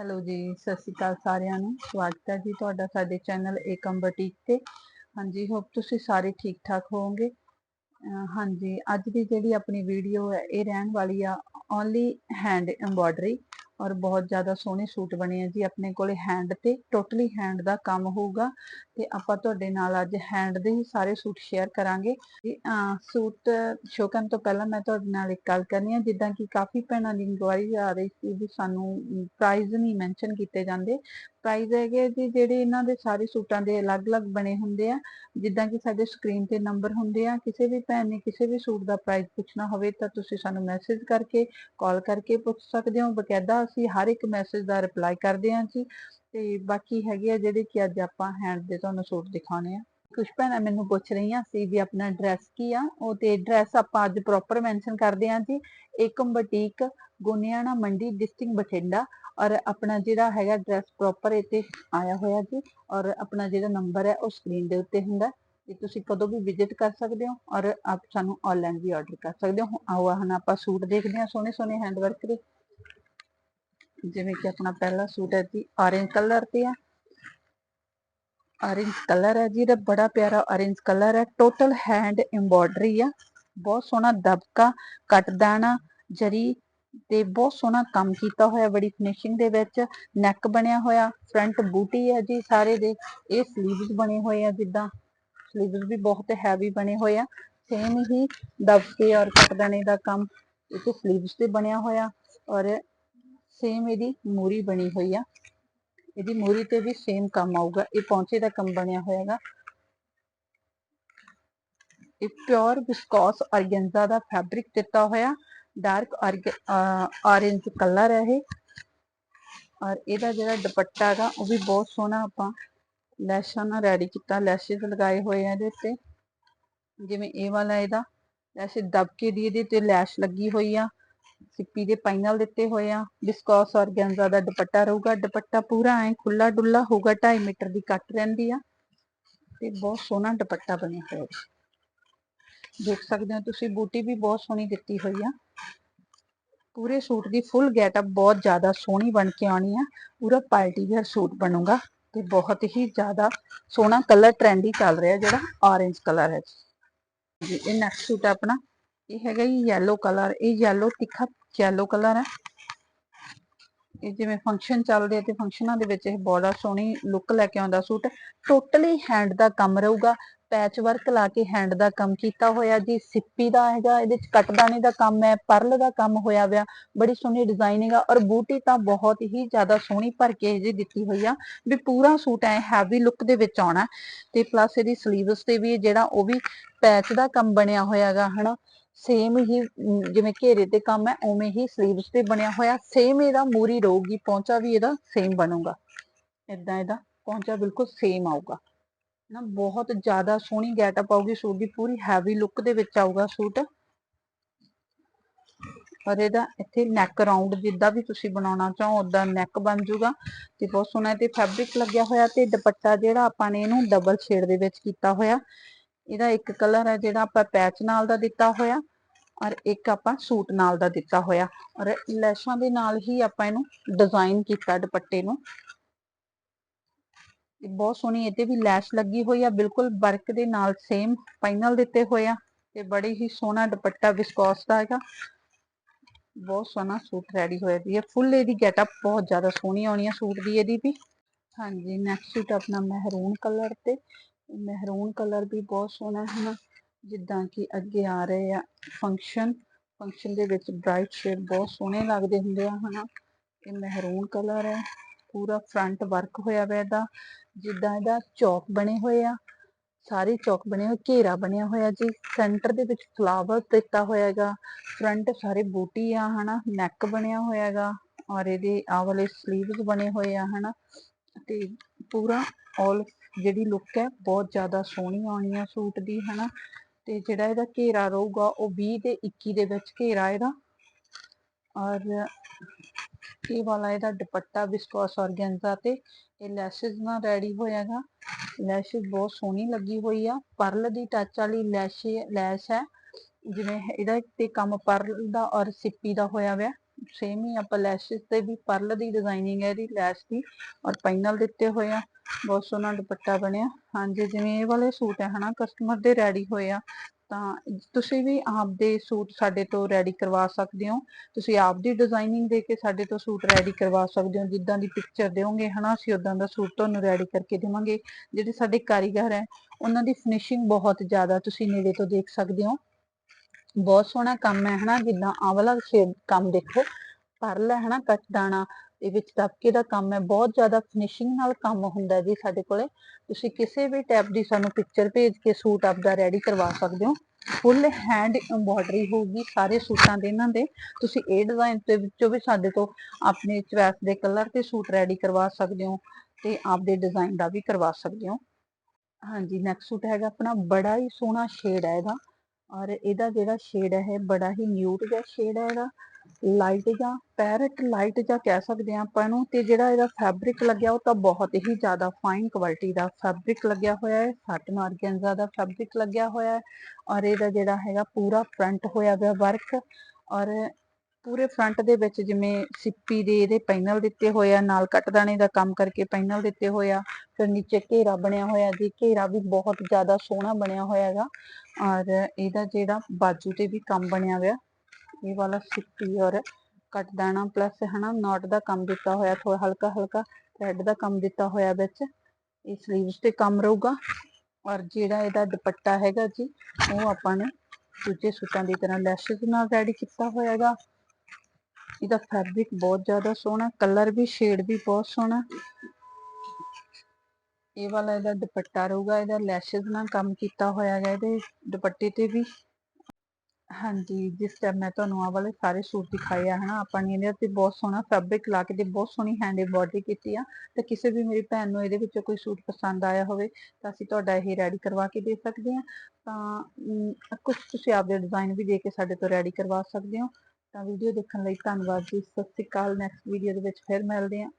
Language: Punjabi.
ਹੈਲੋ ਜੀ, ਸਤਿ ਸ਼੍ਰੀ ਅਕਾਲ ਸਾਰਿਆਂ ਨੂੰ। ਸਵਾਗਤ ਹੈ ਜੀ ਤੁਹਾਡਾ ਸਾਡੇ ਚੈਨਲ ਏਕਮ ਬਟੀਕ ਤੇ। ਹਾਂਜੀ ਹੋਪ ਤੁਸੀਂ ਸਾਰੇ ਠੀਕ ਠਾਕ ਹੋਵੋਗੇ। ਹਾਂਜੀ, ਅੱਜ ਦੀ ਜਿਹੜੀ ਆਪਣੀ ਵੀਡੀਓ ਹੈ, ਇਹ ਰਹਿਣ ਵਾਲੀ ਆ ਓਨਲੀ ਹੈਂਡ ਐਮਬੋਇਡਰੀ ਔਰ ਬਹੁਤ ਜ਼ਿਆਦਾ ਸੋਹਣੇ ਸੂਟ ਬਣੇ ਆ ਜੀ ਆਪਣੇ ਕੋਲੇ ਹੈਂਡ ਤੇ ਟੋਟਲੀ ਹੈਂਡ ਦਾ ਕੰਮ ਹੋਊਗਾ ਤੇ ਆਪਾਂ ਤੁਹਾਡੇ ਨਾਲ ਅੱਜ ਹੈਂਡ ਦੇ ਹੀ ਸਾਰੇ ਸੂਟ ਸ਼ੇਅਰ ਕਰਾਂਗੇ। ਸੂਟ ਸ਼ੋਅ ਕਰਨ ਤੋਂ ਪਹਿਲਾਂ ਮੈਂ ਤੁਹਾਡੇ ਨਾਲ ਇੱਕ ਗੱਲ ਕਰਨੀ ਆ, ਜਿੱਦਾਂ ਕਿ ਕਾਫੀ ਭੈਣਾਂ ਦੀ ਇਨਕੁਆਇਰੀ ਆ ਰਹੀ ਸੀ ਵੀ ਸਾਨੂੰ ਪ੍ਰਾਈਸ ਨਹੀਂ ਮੈਂਸ਼ਨ ਕੀਤੇ ਜਾਂਦੇ ਪ੍ਰਾਈਸ ਹੈਗੇ ਜੀ, ਜਿਹੜੇ ਇਹਨਾਂ ਦੇ ਸਾਰੇ ਸੂਟਾਂ ਦੇ ਅਲੱਗ-ਅਲੱਗ ਬਣੇ ਹੁੰਦੇ ਆ। ਜਿੱਦਾਂ ਕਿ ਸਾਡੇ ਸਕਰੀਨ ਤੇ ਨੰਬਰ ਹੁੰਦੇ ਆ, ਕਿਸੇ ਵੀ ਭੈਣ ਨੇ ਕਿਸੇ ਵੀ ਸੂਟ ਦਾ ਪ੍ਰਾਈਸ ਪੁੱਛਣਾ ਹੋਵੇ ਤਾਂ ਤੁਸੀਂ ਸਾਨੂੰ ਮੈਸੇਜ ਕਰਕੇ ਕਾਲ ਕਰਕੇ ਪੁੱਛ ਸਕਦੇ ਹੋ। ਬਕਾਇਦਾ ਅਸੀਂ ਹਰ ਇੱਕ ਮੈਸੇਜ ਦਾ ਰਿਪਲਾਈ ਕਰਦੇ ਹਾਂ ਜੀ। ਤੇ ਬਾਕੀ ਹੈਗੇ ਆ ਜਿਹੜੇ ਕਿ ਅੱਜ ਆਪਾਂ ਹੈਂਡ ਦੇ ਤੁਹਾਨੂੰ ਸੂਟ ਦਿਖਾਉਣੇ ਆ। ਕੁਝ ਭੈਣਾਂ ਮੈਨੂੰ ਪੁੱਛ ਰਹੀਆਂ ਸੀ ਵੀ ਆਪਣਾ ਐਡਰੈਸ ਕੀ ਆ? ਉਹ ਤੇ ਐਡਰੈਸ ਆਪਾਂ ਅੱਜ ਪ੍ਰੋਪਰ ਮੈਂਸ਼ਨ ਕਰਦੇ ਹਾਂ ਜੀ। ਏਕਮ ਬੁਟੀਕ, ਗੋਨਿਆਣਾ ਮੰਡੀ ਡਿਸਟ੍ਰਿਕਟ ਬਠਿੰਡਾ। ਔਰ ਆਪਣਾ ਜਿਹੜਾ ਹੈਗਾ ਐਡਰੈਸ ਪ੍ਰੋਪਰ ਇੱਥੇ ਆਇਆ ਹੋਇਆ ਜੀ। ਔਰ ਆਪਣਾ ਜਿਹੜਾ ਨੰਬਰ ਹੈ, ਉਹ ਸਕਰੀਨ ਦੇ ਉੱਤੇ ਹੁੰਦਾ। ਤੇ ਤੁਸੀਂ ਕਦੋਂ ਵੀ ਵਿਜ਼ਿਟ ਕਰ ਸਕਦੇ ਹੋ। ਔਰ ਆਪ ਸਾਨੂੰ ਆਨਲਾਈਨ ਵੀ ਆਰਡਰ ਕਰ ਸਕਦੇ ਹੋ। ਆਓ, ਹੁਣ ਆਪਾਂ ਸੂਟ ਦੇਖਦੇ ਹਾਂ ਸੋਹਣੇ ਸੋਹਣੇ ਹੈਂਡਵਰਕ ਦੇ। ਜਿਵੇਂ ਕਿ ਆਪਣਾ ਪਹਿਲਾ ਸੂਟ ਹੈ ਜੀ, orange ਕਲਰ ਤੇ ਆ। Orange ਕਲਰ ਹੈ ਜੀ, ਇਹਦਾ ਬੜਾ ਪਿਆਰਾ orange ਕਲਰ ਹੈ। ਟੋਟਲ ਹੈਂਡ ਐਮਬੋਇਡਰੀ ਆ। ਬਹੁਤ ਸੋਹਣਾ ਦਬਕਾ ਕੱਟਦਾਣਾ ਜਰੀ ਤੇ ਬਹੁਤ ਸੋਹਣਾ ਕੰਮ ਕੀਤਾ ਹੋਇਆ ਬੜੀ ਫਿਨਿਸ਼ਿੰਗ ਦੇ ਵਿੱਚ। ਨੈਕ ਬਣਿਆ ਹੋਇਆ ਫਰੰਟ ਬੂਟੀ ਹੈ ਜੀ ਸਾਰੇ ਦੇ। ਇਹ ਸਲੀਵਸ ਬਣੇ ਹੋਏ ਆ ਜਿੱਦਾਂ। ਸਲੀਵਸ ਵੀ ਬਹੁਤ ਹੈਵੀ ਬਣੇ ਹੋਏ ਆ। ਸੇਮ ਹੀ ਦਬਕੇ ਔਰ ਕੱਟਦਾਣੇ ਦਾ ਕੰਮ। ਇਹ ਸਲੀਵਸ ਤੇ ਬਣਿਆ ਹੋਇਆ ਔਰ ਸੇਮ ਇਹਦੀ ਮੂਰੀ ਬਣੀ ਹੋਈ ਆ। ਇਹਦੀ ਮੂਰੀ ਤੇ ਵੀ ਸੇਮ ਕੰਮ ਆਊਗਾ। ਇਹ ਪੌਂਚੇ ਦਾ ਕੰਮ ਬਣਿਆ ਹੋਇਆਗਾ। ਇਹ ਪਿਓਰ ਵਿਸਕੋਸ ਆਰਗੈਂਜ਼ਾ ਦਾ ਫੈਬਰਿਕ ਦਿੱਤਾ ਹੋਇਆ। ਡਾਰਕ ਔਰੇਂਜ ਕਲਰ ਹੈ ਇਹ। ਔਰ ਇਹਦਾ ਜਿਹੜਾ ਦੁਪੱਟਾ ਹੈਗਾ, ਉਹ ਵੀ ਬਹੁਤ ਸੋਹਣਾ ਆਪਾਂ ਲੈਸ਼ਾਂ ਨਾਲ ਰੈਡੀ ਕੀਤਾ। ਲੈਸ਼ਸ ਲਗਾਏ ਹੋਏ ਆ ਇਹਦੇ ਉੱਤੇ। ਜਿਵੇਂ ਇਹ ਵਾਲਾ ਇਹਦਾ। ਲੈਸ਼ ਦਬਕੇ ਦੀ ਇਹਦੇ ਤੇ ਲੈਸ਼ ਲੱਗੀ ਹੋਈ ਆ। ਸਿੱਪੀ ਦੇ ਪਾਈਨਲ ਦਿੱਤੇ ਹੋਏ ਆ ਵਿਸਕੋਸ ਔਰਗੈਂਜ਼ਾ ਦਾ ਦੁਪੱਟਾ ਰਹੂਗਾ, ਦੁਪੱਟਾ ਪੂਰਾ ਐ ਖੁੱਲਾ ਡੁੱਲਾ ਹੋਊਗਾ 2.5 ਮੀਟਰ ਦੀ ਕੱਟ ਰਹਿੰਦੀ ਆ ਤੇ ਬਹੁਤ ਸੋਹਣਾ ਦੁਪੱਟਾ ਬਣਿਆ ਹੋਇਆ ਹੈ ਦੇਖ ਸਕਦੇ ਹੋ ਤੁਸੀਂ, ਬੂਟੀ ਵੀ ਬਹੁਤ ਸੋਹਣੀ ਦਿੱਤੀ ਹੋਈ ਆ। ਪੂਰੇ ਸੂਟ ਦੀ ਫੁੱਲ ਗੈਟਅਪ ਬਹੁਤ ਜ਼ਿਆਦਾ ਸੋਹਣੀ ਬਣ ਕੇ ਆਉਣੀ ਆ, ਪੂਰਾ ਪਾਰਟੀ ਵੇਅਰ ਸੂਟ ਬਣੂਗਾ ਤੇ ਬਹੁਤ ਹੀ ਜ਼ਿਆਦਾ ਸੋਹਣਾ ਕਲਰ ਟ੍ਰੈਂਡੀ ਚੱਲ ਰਿਹਾ ਜਿਹੜਾ ਔਰੇਂਜ ਕਲਰ ਹੈ ਜੀ। ਇਹ ਨੈਕਸਟ ਸੂਟ ਆਪਣਾ। ਇਹ ਹੈਗਾ ਜੀ yellow ਕਲਰ ਇਹ yellow ਤਿੱਖਾ yellow ਕਲਰ ਹੈ। ਇਹ ਜਿਵੇਂ ਫੰਕਸ਼ਨ ਚੱਲਦੇ ਆ ਤੇ ਫੰਕਸ਼ਨਾਂ ਦੇ ਵਿੱਚ ਇਹ ਬੜਾ ਸੋਹਣੀ ਲੁੱਕ ਲੈ ਕੇ ਆਉਂਦਾ ਸੂਟ। ਟੋਟਲੀ ਹੈਂਡ ਦਾ ਕੰਮ ਰਹੂਗਾ। ਪੈਚ ਵਰਕ ਲਾ ਕੇ ਹੈਂਡ ਦਾ ਕੰਮ ਕੀਤਾ ਹੋਇਆ ਜੀ। ਸਿੱਪੀ ਦਾ ਹੈਗਾ, ਇਹਦੇ ਚ ਕਟਦਾਨੇ ਦਾ ਕੰਮ ਹੈ, ਪਰਲ ਦਾ ਕੰਮ ਹੋਇਆ ਹੋਇਆ, ਬੜੀ ਸੋਹਣੀ ਡਿਜ਼ਾਈਨਿੰਗ ਆ ਔਰ ਬੂਟੀ ਤਾਂ ਬਹੁਤ ਹੀ ਜ਼ਿਆਦਾ ਸੋਹਣੀ ਭਰ ਕੇ ਇਹਦੀ ਦਿੱਤੀ ਹੋਈ ਆ ਵੀ ਪੂਰਾ ਸੂਟ ਐ ਹੈਵੀ ਲੁੱਕ ਦੇ ਵਿੱਚ ਆਉਣਾ। ਤੇ ਪਲੱਸ ਇਹਦੀ ਸਲੀਵਸ ਤੇ ਵੀ ਜਿਹੜਾ ਉਹ ਵੀ ਪੈਚ ਦਾ ਕੰਮ ਬਣਿਆ ਹੋਇਆਗਾ ਹਨਾ। ਸੇਮ ਹੀ ਜਿਵੇਂ ਘੇਰੇ ਤੇ ਕੰਮ ਹੈ, ਉਵੇਂ ਹੀ ਸਲੀਵਸ ਤੇ ਬਣਿਆ ਹੋਇਆ ਸੇਮ ਇਹਦਾ ਮੂਰੀ ਰਹੂਗੀ, ਪੌਂਚਾ ਵੀ ਇਹਦਾ ਸੇਮ ਬਣੂਗਾ। ਇਦਾਂ ਇਹਦਾ ਪੌਂਚਾ ਬਿਲਕੁਲ ਸੇਮ ਆਊਗਾ। ਨਾ ਬਹੁਤ ਜ਼ਿਆਦਾ ਸੋਹਣੀ ਗੈਟਅਪ ਆਊਗੀ, ਸੂਟ ਦੀ ਪੂਰੀ ਹੈਵੀ ਲੁੱਕ ਦੇ ਵਿੱਚ ਆਊਗਾ ਸੂਟ। ਪਰ ਇਹਦਾ ਇੱਥੇ ਨੈਕ ਰਾਉਂਡ ਜਿੱਦਾਂ ਵੀ ਤੁਸੀਂ ਬਣਾਉਣਾ ਚਾਹੋ ਉਦਾਂ ਨੈਕ ਬਣ ਜਾਊਗਾ ਤੇ ਬਹੁਤ ਸੋਹਣਾ ਤੇ ਫੈਬਰਿਕ ਲੱਗਿਆ ਹੋਇਆ ਤੇ ਦੁਪੱਟਾ ਜਿਹੜਾ ਆਪਾਂ ਨੇ ਇਹਨੂੰ ਡਬਲ ਸ਼ੇਡ ਦੇ ਵਿੱਚ ਕੀਤਾ ਹੋਇਆ। ਇਹਦਾ ਇੱਕ ਕਲਰ ਹੈ ਜਿਹੜਾ ਆਪਾਂ ਪੈਚ ਨਾਲ ਦਾ ਦਿੱਤਾ ਹੋਇਆ। ਔਰ ਇੱਕ ਆਪਾਂ ਸੂਟ ਨਾਲ ਦਾ ਦਿੱਤਾ ਹੋਇਆ। ਔਰ ਲੈਸ਼ਾਂ ਦੇ ਨਾਲ ਹੀ ਆਪਾਂ ਇਹਨੂੰ ਡਿਜ਼ਾਈਨ ਕੀਤਾ ਦੁਪੱਟੇ ਨੂੰ। ਬਹੁਤ ਸੋਹਣੀ ਇਹਦੇ ਵੀ ਲੈਸ਼ ਲੱਗੀ ਹੋਈ ਆ, ਬਿਲਕੁਲ ਵਰਕ ਦੇ ਨਾਲ ਸੇਮ ਫਾਈਨਲ ਦਿੱਤੇ ਹੋਏ ਆ। ਤੇ ਬੜੀ ਹੀ ਸੋਹਣਾ ਦੁਪੱਟਾ ਵਿਸਕੋਸ ਦਾ ਹੈਗਾ। ਬਹੁਤ ਸੋਹਣਾ ਸੂਟ ਰੈਡੀ ਹੋਇਆ ਜੀ ਇਹ ਫੁੱਲ ਇਹਦੀ ਗੈਟਅਪ ਬਹੁਤ ਜ਼ਿਆਦਾ ਸੋਹਣੀ ਆਉਣੀ ਆ ਸੂਟ ਦੀ ਇਹਦੀ ਵੀ। ਹਾਂਜੀ ਨੈਕਸਟ ਸੂਟ ਆਪਣਾ ਮਹਿਰੂਨ ਕਲਰ ਤੇ। ਮਹਿਰੂਨ ਕਲਰ ਵੀ ਬਹੁਤ ਸੋਹਣਾ ਹੈ ਨਾ। ਜਿੱਦਾਂ ਕਿ ਅੱਗੇ ਆ ਰਹੇ ਆ ਫੰਕਸ਼ਨ ਫੰਕਸ਼ਨ ਦੇ ਵਿੱਚ ਬ੍ਰਾਈਟ ਸ਼ੇਡ ਬਹੁਤ ਸੋਹਣੇ ਲੱਗਦੇ ਹੁੰਦੇ ਆ, ਹਨਾ। ਇਹ ਮਹਿਰੂਨ ਕਲਰ ਹੈ, ਪੂਰਾ ਫਰੰਟ ਵਰਕ ਹੋਇਆ ਹੋਇਆ ਇਹਦਾ। ਜਿੱਦਾਂ ਇਹਦਾ ਚੌਕ ਬਣੇ ਹੋਏ ਆ, ਸਾਰੇ ਚੌਕ ਬਣੇ ਹੋਏ, ਘੇਰਾ ਬਣਿਆ ਹੋਇਆ ਜੀ। ਸੈਂਟਰ ਦੇ ਵਿੱਚ ਫਲਾਵਰ ਦਿੱਤਾ ਹੋਇਆਗਾ ਫਰੰਟ ਸਾਰੇ ਬੂਟੀ ਆ, ਹਨਾ ਨੈਕ ਬਣਿਆ ਹੋਇਆਗਾ ਔਰ ਇਹਦੇ ਆ ਵਾਲੇ ਸਲੀਵਸ ਬਣੇ ਹੋਏ ਆ, ਹਨਾ। ਤੇ ਪੂਰਾ ਆਲ ਜਿਹੜੀ ਲੁੱਕ ਹੈ, ਬਹੁਤ ਜ਼ਿਆਦਾ ਸੋਹਣੀ ਆਉਣੀ ਆ ਸੂਟ ਦੀ, ਹਨਾ। ਤੇ ਜਿਹੜਾ ਇਹਦਾ ਘੇਰਾ ਰਹੂਗਾ ਉਹ 20 ਤੇ 21 ਦੇ ਵਿੱਚ ਘੇਰਾ ਇਹਦਾ। ਔਰ ਇਹ ਵਾਲਾ ਇਹਦਾ ਦੁਪੱਟਾ ਵਿਸਕੋਸ ਔਰਗੈਂਜ਼ਾ ਤੇ ਇਹ ਲੈਸ਼ਸ ਨਾਲ ਰੈਡੀ ਹੋਇਆਗਾ। ਲੈਸ਼ ਬਹੁਤ ਸੋਹਣੀ ਲੱਗੀ ਹੋਈ ਆ। ਪਰਲ ਦੀ ਟੱਚ ਵਾਲੀ ਲੈਸ਼ ਲੈਸ਼ ਹੈ। ਜਿਵੇਂ ਇਹਦਾ ਤੇ ਕੰਮ ਪਰਲ ਦਾ ਔਰ ਸਿੱਪੀ ਦਾ ਹੋਇਆ ਹੋਇਆ। ਸੇਮ ਹੀ ਆਪਾਂ ਲੈਸ਼ਸ ਤੇ ਵੀ ਪਰਲ ਦੀ ਡਿਜ਼ਾਈਨਿੰਗ ਹੈ ਇਹਦੀ, ਲੈਸ਼ ਦੀ ਔਰ ਪੈਨਲ ਦਿੱਤੇ ਹੋਏ ਆ, ਬਹੁਤ ਸੋਹਣਾ ਦੁਪੱਟਾ ਬਣਿਆ। ਹਾਂਜੀ, ਜਿਵੇਂ ਇਹ ਵਾਲੇ ਸੂਟ ਹੈ ਹਨਾ ਕਸਟਮਰ ਦੇ ਰੈਡੀ ਹੋਏ ਆ, ਤਾਂ ਤੁਸੀਂ ਵੀ ਆਪਦੇ ਸੂਟ ਸਾਡੇ ਤੋਂ ਰੈਡੀ ਕਰਵਾ ਸਕਦੇ ਹੋ। ਤੁਸੀਂ ਆਪ ਦੀ ਡਿਜ਼ਾਈਨਿੰਗ ਦੇ ਕੇ ਸਾਡੇ ਤੋਂ ਸੂਟ ਰੈਡੀ ਕਰਵਾ ਸਕਦੇ ਹੋ, ਜਿੱਦਾਂ ਦੀ ਪਿਕਚਰ ਦਿਓਗੇ ਹਨਾ, ਅਸੀਂ ਉਦਾਂ ਦਾ ਸੂਟ ਤੁਹਾਨੂੰ ਰੈਡੀ ਕਰਕੇ ਦੇਵਾਂਗੇ। ਜਿਹੜੇ ਸਾਡੇ ਕਾਰੀਗਰ ਹੈ, ਉਹਨਾਂ ਦੀ ਫਿਨਿਸ਼ਿੰਗ ਬਹੁਤ ਜ਼ਿਆਦਾ ਤੁਸੀਂ ਨੇੜੇ ਤੋਂ ਦੇਖ ਸਕਦੇ ਹੋ। ਬਹੁਤ ਸੋਹਣਾ ਕੰਮ ਹੈ, ਹਨਾ? ਜਿੱਦਾਂ ਆਹ ਵਾਲਾ ਸ਼ੇਡ ਕੰਮ ਦੇਖੋ ਪਰਲ ਹੈ ਹਨਾ? ਕੱਟ ਦਾਣਾ ਦੇ ਵਿੱਚ ਦਬਕੇ ਦਾ ਕੰਮ ਹੈ। ਬਹੁਤ ਜ਼ਿਆਦਾ ਫਿਨਿਸ਼ਿੰਗ ਨਾਲ ਕੰਮ ਹੁੰਦਾ ਜੀ ਸਾਡੇ ਕੋਲੇ। ਤੁਸੀਂ ਕਿਸੇ ਵੀ ਟਾਈਪ ਦੀ ਸਾਨੂੰ ਪਿਕਚਰ ਭੇਜ ਕੇ ਸੂਟ ਆਪਦਾ ਰੈਡੀ ਕਰਵਾ ਸਕਦੇ ਹੋ। ਫੁੱਲ ਹੈਂਡ ਐਮਬੋਡਰੀ ਹੋਊਗੀ ਸਾਰੇ ਸੂਟਾਂ ਦੇ ਇਹਨਾਂ ਦੇ। ਤੁਸੀਂ ਇਹ ਡਿਜ਼ਾਈਨ ਦੇ ਵਿੱਚੋਂ ਵੀ ਸਾਡੇ ਤੋਂ ਆਪਣੇ ਚੁਆਇਸ ਦੇ ਕਲਰ ਤੇ ਸੂਟ ਰੈਡੀ ਕਰਵਾ ਸਕਦੇ ਹੋ ਤੇ ਆਪਦੇ ਡਿਜ਼ਾਈਨ ਦਾ ਵੀ ਕਰਵਾ ਸਕਦੇ ਹੋ। ਹਾਂਜੀ ਨੈਕਸਟ ਸੂਟ ਹੈਗਾ ਆਪਣਾ ਬੜਾ ਹੀ ਸੋਹਣਾ ਸ਼ੇਡ ਹੈ ਇਹਦਾ। ਔਰ ਇਹਦਾ ਜਿਹੜਾ ਸ਼ੇਡ ਹੈ ਬੜਾ ਹੀ ਨਿਊਟ ਜਿਹਾ ਸ਼ੇਡ ਹੈ ਇਹਦਾ। ਲਾਈਟ ਜਾਂ ਪੈਰਟ ਲਾਈਟ ਜਾਂ ਕਹਿ ਸਕਦੇ ਆ ਆਪਾਂ ਨੂੰ ਤੇ ਜਿਹੜਾ ਇਹਦਾ ਫੈਬਰਿਕ ਲੱਗਿਆ, ਉਹ ਤਾਂ ਬਹੁਤ ਹੀ ਜ਼ਿਆਦਾ ਫਾਈਨ ਕੁਆਲਿਟੀ ਦਾ ਫੈਬਰਿਕ ਲੱਗਿਆ ਹੋਇਆ ਹੈ। ਸਾਟਨ ਆਰਗੈਂਜ਼ਾ ਦਾ ਫੈਬਰਿਕ ਲੱਗਿਆ ਹੋਇਆ ਹੈ। ਔਰ ਇਹਦਾ ਜਿਹੜਾ ਹੈਗਾ, ਪੂਰਾ ਫਰੰਟ ਹੋਇਆ ਹੋਇਆ ਵਰਕ ਔਰ ਪੂਰੇ ਫਰੰਟ ਦੇ ਵਿੱਚ ਜਿਵੇਂ ਸਿੱਪੀ ਦੇ ਇਹਦੇ ਪੈਨਲ ਦਿੱਤੇ ਹੋਏ ਆ, ਨਾਲ ਕੱਟਦਾਣੇ ਦਾ ਕੰਮ ਕਰਕੇ ਪੈਨਲ ਦਿੱਤੇ ਹੋਏ ਆ, ਫਿਰ ਨੀਚੇ ਘੇਰਾ ਬਣਿਆ ਹੋਇਆ ਜੀ, ਘੇਰਾ ਵੀ ਬਹੁਤ ਜ਼ਿਆਦਾ ਸੋਹਣਾ ਬਣਿਆ ਹੋਇਆ ਹੈਗਾ ਔਰ ਇਹਦਾ ਜਿਹੜਾ ਬਾਜੂ ਤੇ ਵੀ ਕੰਮ ਬਣਿਆ ਹੋਇਆ, ਇਹ ਵਾਲਾ ਸਿੱਪੀ ਔਰ ਕੱਟਦਾਣਾ ਪਲੱਸ ਹਨਾ ਨੋਟ ਦਾ ਕੰਮ ਦਿੱਤਾ ਹੋਇਆ ਥੋੜਾ ਹਲਕਾ ਹਲਕਾ ਥ੍ਰੈਡ ਦਾ ਕੰਮ ਦਿੱਤਾ ਹੋਇਆ ਵਿੱਚ ਇਹ ਸਲੀਵਸ ਤੇ ਕੰਮ ਰਹੂਗਾ ਔਰ ਜਿਹੜਾ ਇਹਦਾ ਦੁਪੱਟਾ ਹੈਗਾ ਜੀ, ਉਹ ਆਪਾਂ ਨੇ ਦੂਜੇ ਸੂਟਾਂ ਦੀ ਤਰ੍ਹਾਂ ਲੈਸ਼ਸ ਨਾਲ ਰੈਡੀ ਕੀਤਾ ਹੋਇਆ ਹੈਗਾ ਇਹਦਾ ਫੈਬਰਿਕ ਬਹੁਤ ਜ਼ਿਆਦਾ ਸੋਹਣਾ ਕਲਰ ਵੀ ਸ਼ੇਡ ਵੀ ਬਹੁਤ ਸੋਹਣਾ। ਇਹ ਵਾਲਾ ਇਹਦਾ ਦੁਪੱਟਾ ਰਹੂਗਾ, ਇਹਦਾ ਲੈਸ਼ਸ ਨਾਲ ਕੰਮ ਕੀਤਾ ਹੋਇਆ ਹੈ ਇਹਦੇ ਦੁਪੱਟੇ ਤੇ ਵੀ। ਹਾਂਜੀ, ਜਿਸ ਟਾਈਮ ਮੈਂ ਤੁਹਾਨੂੰ ਆਹ ਵਾਲੇ ਸਾਰੇ ਸੂਟ ਦਿਖਾਏ ਆ, ਹਨਾ, ਆਪਾਂ ਨੇ ਇਹਦੇ ਤੇ ਬਹੁਤ ਸੋਹਣਾ ਫੈਬਰਿਕ ਲਾ ਕੇ ਤੇ ਬਹੁਤ ਸੋਹਣੀ ਹੈਂਡ ਐਮਬੋਡਰੀ ਕੀਤੀ ਆ। ਤੇ ਕਿਸੇ ਵੀ ਮੇਰੀ ਭੈਣ ਨੂੰ ਇਹਦੇ ਵਿੱਚੋਂ ਕੋਈ ਸੂਟ ਪਸੰਦ ਆਇਆ ਹੋਵੇ, ਤਾਂ ਅਸੀਂ ਤੁਹਾਡਾ ਇਹ ਰੈਡੀ ਕਰਵਾ ਕੇ ਦੇ ਸਕਦੇ ਹਾਂ ਤਾਂ ਕੁਝ ਤੁਸੀਂ ਆਪਦੇ ਡਿਜ਼ਾਈਨ ਵੀ ਦੇ ਕੇ ਸਾਡੇ ਤੋਂ ਰੈਡੀ ਕਰਵਾ ਸਕਦੇ ਹੋ। ਤਾਂ ਵੀਡੀਓ ਦੇਖਣ ਲਈ ਧੰਨਵਾਦ ਜੀ। ਸਤਿ ਸ਼੍ਰੀ ਅਕਾਲ। ਨੈਕਸਟ ਵੀਡੀਓ ਦੇ ਵਿੱਚ ਫਿਰ ਮਿਲਦੇ ਹਾਂ।